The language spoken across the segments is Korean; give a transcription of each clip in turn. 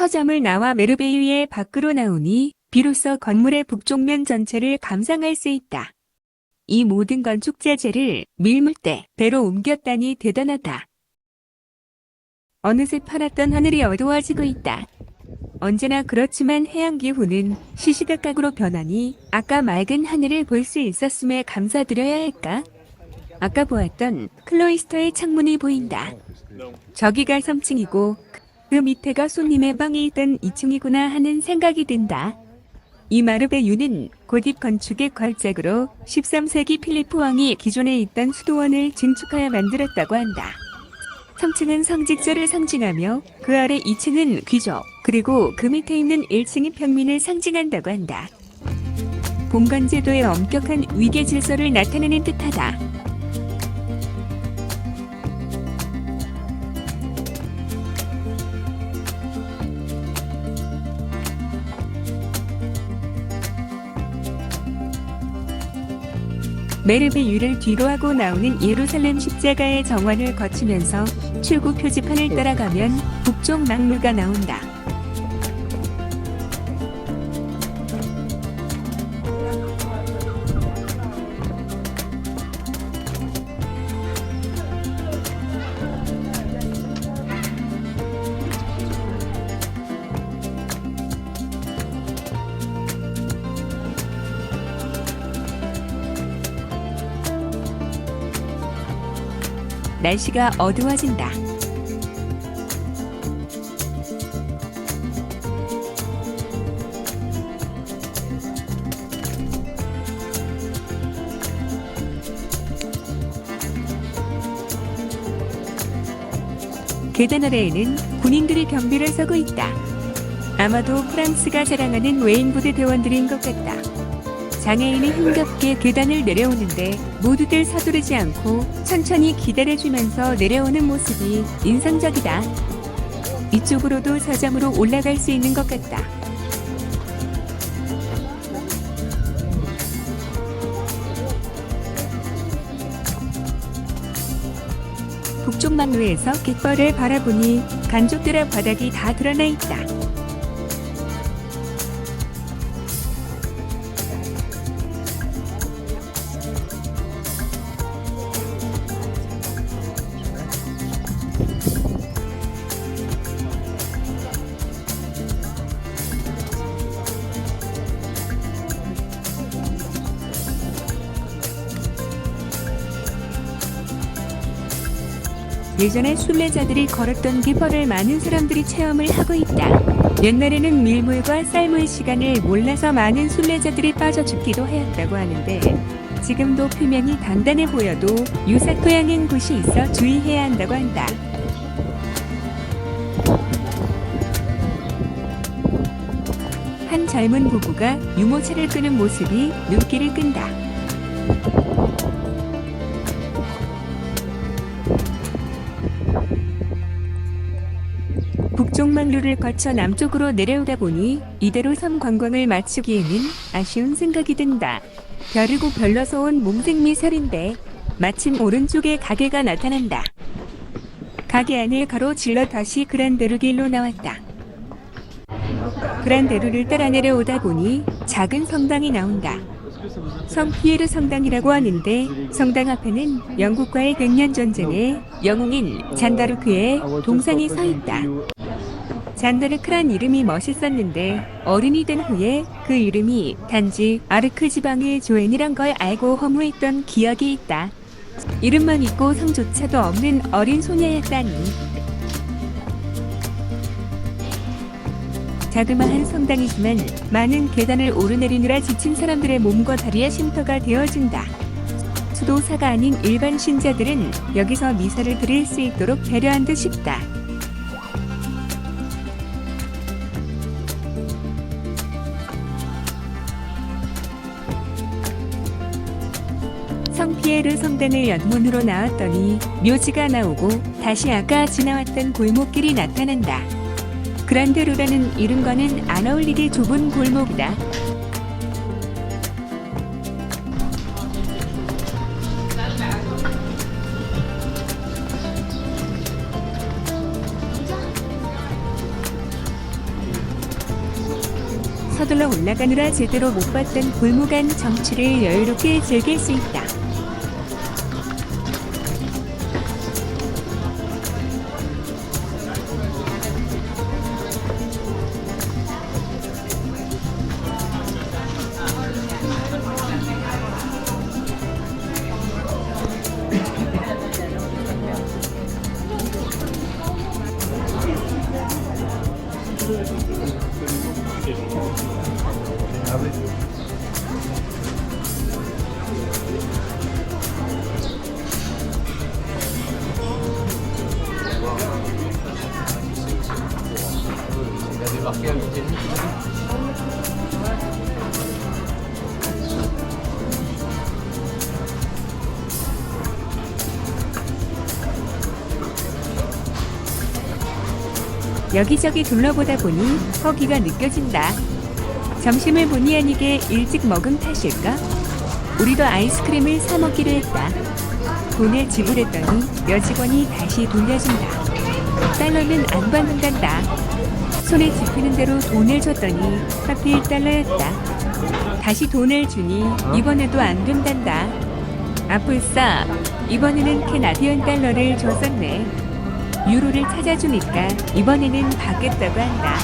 서점을 나와 메르베유의 밖으로 나오니 비로소 건물의 북쪽면 전체를 감상할 수 있다. 이 모든 건축 자재를 밀물대 배로 옮겼다니 대단하다. 어느새 파랗던 하늘이 어두워지고 있다. 언제나 그렇지만 해양 기후는 시시각각으로 변하니 아까 맑은 하늘을 볼 수 있었음에 감사드려야 할까? 아까 보았던 클로이스터의 창문이 보인다. 저기가 3층이고 그 밑에가 손님의 방이 있던 2층이구나 하는 생각이 든다. 이 마르베 유는 고딕 건축의 걸작으로 13세기 필리프 왕이 기존에 있던 수도원을 증축하여 만들었다고 한다. 3층은 성직자를 상징하며 그 아래 2층은 귀족, 그리고 그 밑에 있는 1층이 평민을 상징한다고 한다. 봉건 제도의 엄격한 위계 질서를 나타내는 듯하다. 메르베유를 뒤로 하고 나오는 예루살렘 십자가의 정원을 거치면서 출구 표지판을 따라가면 북쪽 낙루가 나온다. 날씨가 어두워진다. 계단 아래에는 군인들이 경비를 서고 있다. 아마도 프랑스가 자랑하는 웨인부대 대원들인 것 같다. 장애인이 힘겹게 계단을 내려오는데 모두들 서두르지 않고 천천히 기다려주면서 내려오는 모습이 인상적이다. 이쪽으로도 서점으로 올라갈 수 있는 것 같다. 북쪽 막루에서 갯벌을 바라보니 간족들의 바닥이 다 드러나 있다. 예전에 순례자들이 걸었던 갯벌을 많은 사람들이 체험을 하고 있다. 옛날에는 밀물과 쌀물 시간을 몰라서 많은 순례자들이 빠져 죽기도 하였다고 하는데 지금도 표면이 단단해 보여도 유사토양인 곳이 있어 주의해야 한다고 한다. 한 젊은 부부가 유모차를 끄는 모습이 눈길을 끈다. 막루를 거쳐 남쪽으로 내려오다 보니 이대로 섬 관광을 마치기에는 아쉬운 생각이 든다. 벼르고 별러서 온 몽생미설인데 마침 오른쪽에 가게가 나타난다. 가게 안을 가로질러 다시 그란데르길로 나왔다. 그란데르를 따라 내려오다 보니 작은 성당이 나온다. 성 피에르 성당이라고 하는데 성당 앞에는 영국과의 백년 전쟁에 영웅인 잔다르크의 동상이 서 있다. 잔다르크란 이름이 멋있었는데 어른이 된 후에 그 이름이 단지 아르크 지방의 조엔이란 걸 알고 허무했던 기억이 있다. 이름만 있고 성조차도 없는 어린 소녀였다니. 자그마한 성당이지만 많은 계단을 오르내리느라 지친 사람들의 몸과 다리에 쉼터가 되어준다. 수도사가 아닌 일반 신자들은 여기서 미사를 드릴 수 있도록 배려한 듯 싶다. 성피에르 성당을 연문으로 나왔더니 묘지가 나오고 다시 아까 지나왔던 골목길이 나타난다. 그란데로라는 이름과는 안 어울리게 좁은 골목이다. 서둘러 올라가느라 제대로 못 봤던 골목 안 정취를 여유롭게 즐길 수 있다. 여기저기 둘러보다 보니 허기가 느껴진다. 점심을 본의 아니게 일찍 먹은 탓일까? 우리도 아이스크림을 사 먹기로 했다. 돈을 지불했더니 여직원이 다시 돌려준다. 달러는 안 받는단다. 손에 집히는 대로 돈을 줬더니 하필 달러였다. 다시 돈을 주니 이번에도 안 된단다. 아뿔싸 이번에는 캐나디언 달러를 줬었네. 유로를 찾아주니까 이번에는 받겠다고 한다.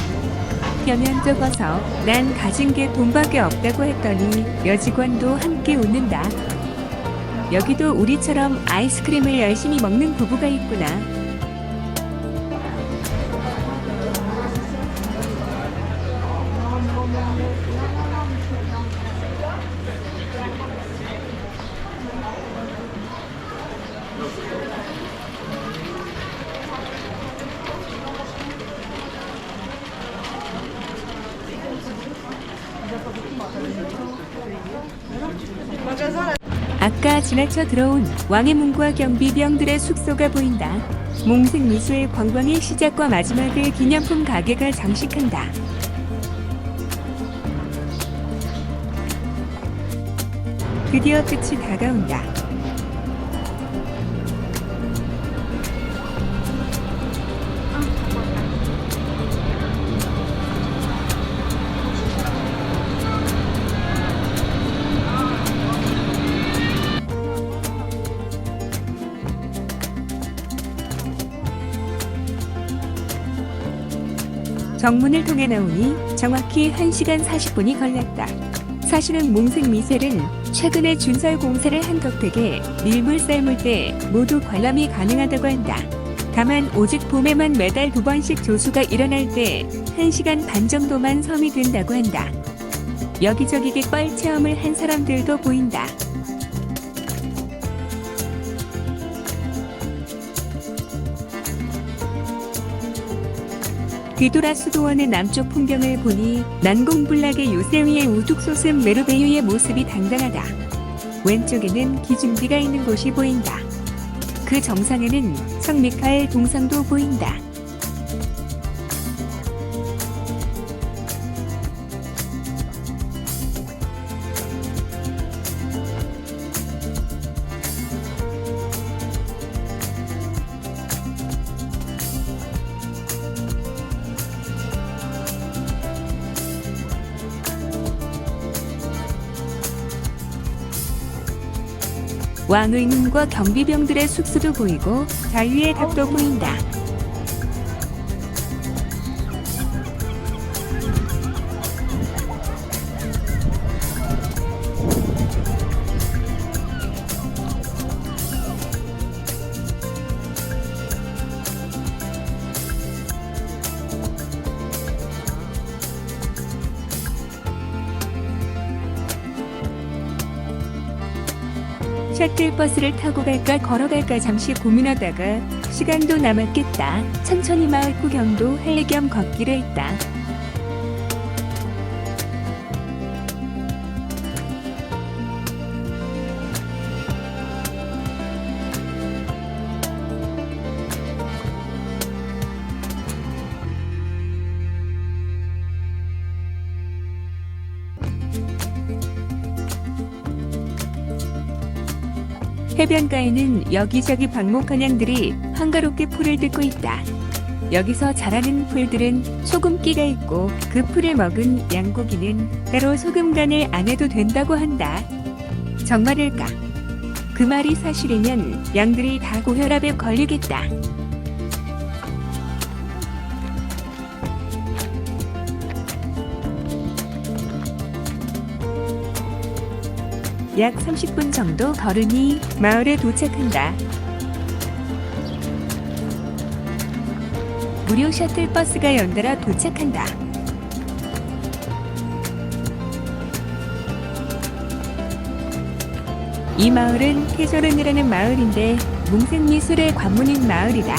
뼈면 적어서 난 가진 게 돈밖에 없다고 했더니 여직원도 함께 웃는다. 여기도 우리처럼 아이스크림을 열심히 먹는 부부가 있구나. 지나쳐 들어온 왕의 문과 경비병들의 숙소가 보인다. 몽색 미소의 관광의 시작과 마지막을 기념품 가게가 장식한다. 드디어 끝이 다가온다. 정문을 통해 나오니 정확히 1시간 40분이 걸렸다. 사실은 몽생 미셀은 최근에 준설 공사를 한 덕택에 밀물 삶을 때 모두 관람이 가능하다고 한다. 다만 오직 봄에만 매달 두 번씩 조수가 일어날 때 1시간 반 정도만 섬이 된다고 한다. 여기저기게 뻘 체험을 한 사람들도 보인다. 뒤돌아 수도원의 남쪽 풍경을 보니 난공불락의 요새 위의 우뚝 솟은 메르베유의 모습이 당당하다. 왼쪽에는 기중비가 있는 곳이 보인다. 그 정상에는 성미카엘 동상도 보인다. 왕의문과 경비병들의 숙소도 보이고 자유의 탑도 보인다. 셔틀버스를 타고 갈까 걸어갈까 잠시 고민하다가 시간도 남았겠다. 천천히 마을 구경도 할 겸 걷기로 했다. 해변가에는 여기저기 방목한 양들이 한가롭게 풀을 뜯고 있다. 여기서 자라는 풀들은 소금기가 있고 그 풀을 먹은 양고기는 따로 소금 간을 안 해도 된다고 한다. 정말일까? 그 말이 사실이면 양들이 다 고혈압에 걸리겠다. 약 30분 정도 걸으니 마을에 도착한다. 무료 셔틀버스가 연달아 도착한다. 이 마을은 태조른이라는 마을인데 몽생미술의 관문인 마을이다.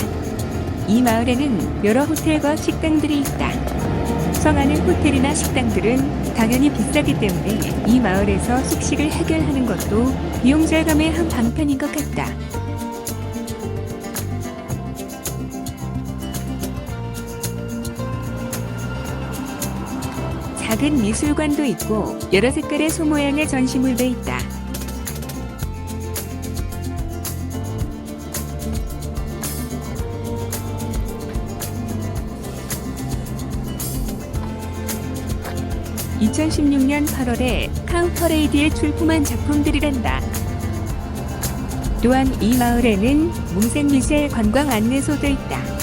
이 마을에는 여러 호텔과 식당들이 있다. 성안의 호텔이나 식당들은 당연히 비싸기 때문에 이 마을에서 숙식을 해결하는 것도 비용 절감의 한 방편인 것 같다. 작은 미술관도 있고 여러 색깔의 소 모양의 전시물도 있다. (2016년 8월에) 카운터레이드에 출품한 작품들이란다. 또한 이 마을에는 몽생 미셸 관광 안내소도 있다.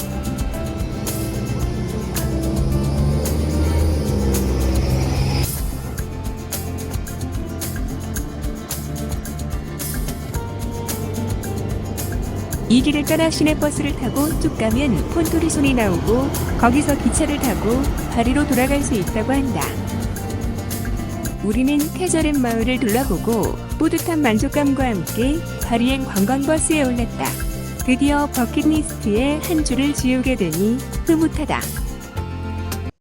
이 길을 따라 시내버스를 타고 쭉 가면 폰토리손이 나오고 거기서 기차를 타고 파리로 돌아갈 수 있다고 한다. 우리는 캐저렌 마을을 둘러보고 뿌듯한 만족감과 함께 파리행 관광버스에 올랐다. 드디어 버킷리스트에 한 줄을 지우게 되니 흐뭇하다.